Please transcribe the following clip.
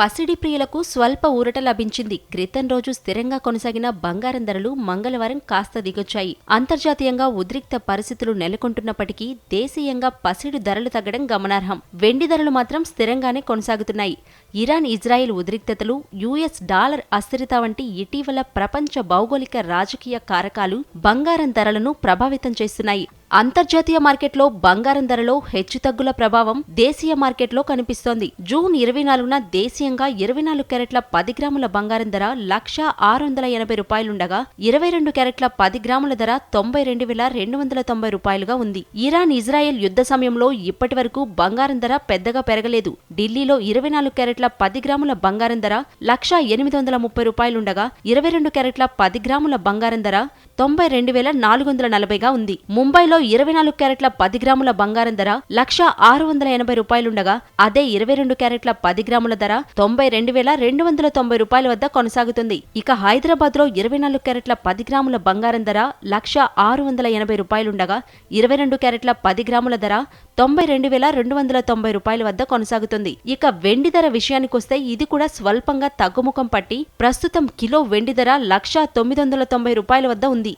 పసిడి ప్రియులకు స్వల్ప ఊరట లభించింది. క్రితం రోజు స్థిరంగా కొనసాగిన బంగారం ధరలు మంగళవారం కాస్త దిగొచ్చాయి. అంతర్జాతీయంగా ఉద్రిక్త పరిస్థితులు నెలకొంటున్నప్పటికీ దేశీయంగా పసిడి ధరలు తగ్గడం గమనార్హం. వెండి ధరలు మాత్రం స్థిరంగానే కొనసాగుతున్నాయి. ఇరాన్ ఇజ్రాయెల్ ఉద్రిక్తతలు యుఎస్ డాలర్ అస్థిరత వంటి ఇటీవల ప్రపంచ భౌగోళిక రాజకీయ కారకాలు బంగారం ధరలను ప్రభావితం చేస్తున్నాయి. అంతర్జాతీయ మార్కెట్లో బంగారం ధరలో హెచ్చుతగ్గుల ప్రభావం దేశీయ మార్కెట్లో కనిపిస్తోంది. జూన్ ఇరవై నాలుగున దేశీయంగా ఇరవై నాలుగు క్యారెట్ల పది గ్రాముల బంగారం ధర లక్ష ఆరు వందల ఎనభై రూపాయలుండగా ఇరవై రెండు క్యారెట్ల పది గ్రాముల ధర తొంభై రెండు వేల రెండు వందల తొంభై రూపాయలుగా ఉంది. ఇరాన్ ఇజ్రాయెల్ యుద్ధ సమయంలో ఇప్పటి వరకు బంగారం ధర పెద్దగా పెరగలేదు. ఢిల్లీలో ఇరవై నాలుగు క్యారెట్ల పది గ్రాముల బంగారం ధర లక్ష ఎనిమిది వందల ముప్పై రూపాయలుండగా ఇరవై రెండు క్యారెట్ల పది గ్రాముల బంగారం ధర తొంభై రెండు వేల నాలుగు వందల నలభైగా ఉంది. ముంబైలో ఇరవై నాలుగు క్యారెట్ల పది గ్రాముల బంగారం ధర లక్ష ఆరు వందల ఎనభై రూపాయలుండగా అదే ఇరవై రెండు క్యారెట్ల పది గ్రాముల ధర తొంభై రెండు వేల రెండు వందల తొంభై రూపాయల వద్ద కొనసాగుతుంది. ఇక హైదరాబాద్లో ఇరవై నాలుగు క్యారెట్ల పది గ్రాముల బంగారం ధర లక్ష ఆరు వందల ఎనభై రూపాయలుండగా ఇరవై రెండు క్యారెట్ల పది గ్రాముల ధర తొంభై రెండు వేల రెండు వందల తొంభై రూపాయల వద్ద కొనసాగుతుంది. ఇక వెండి ధర విషయానికొస్తే ఇది కూడా స్వల్పంగా తగ్గుముఖం పట్టి ప్రస్తుతం కిలో వెండి ధర లక్ష తొమ్మిది వందల తొంభై రూపాయల వద్ద ఉంది.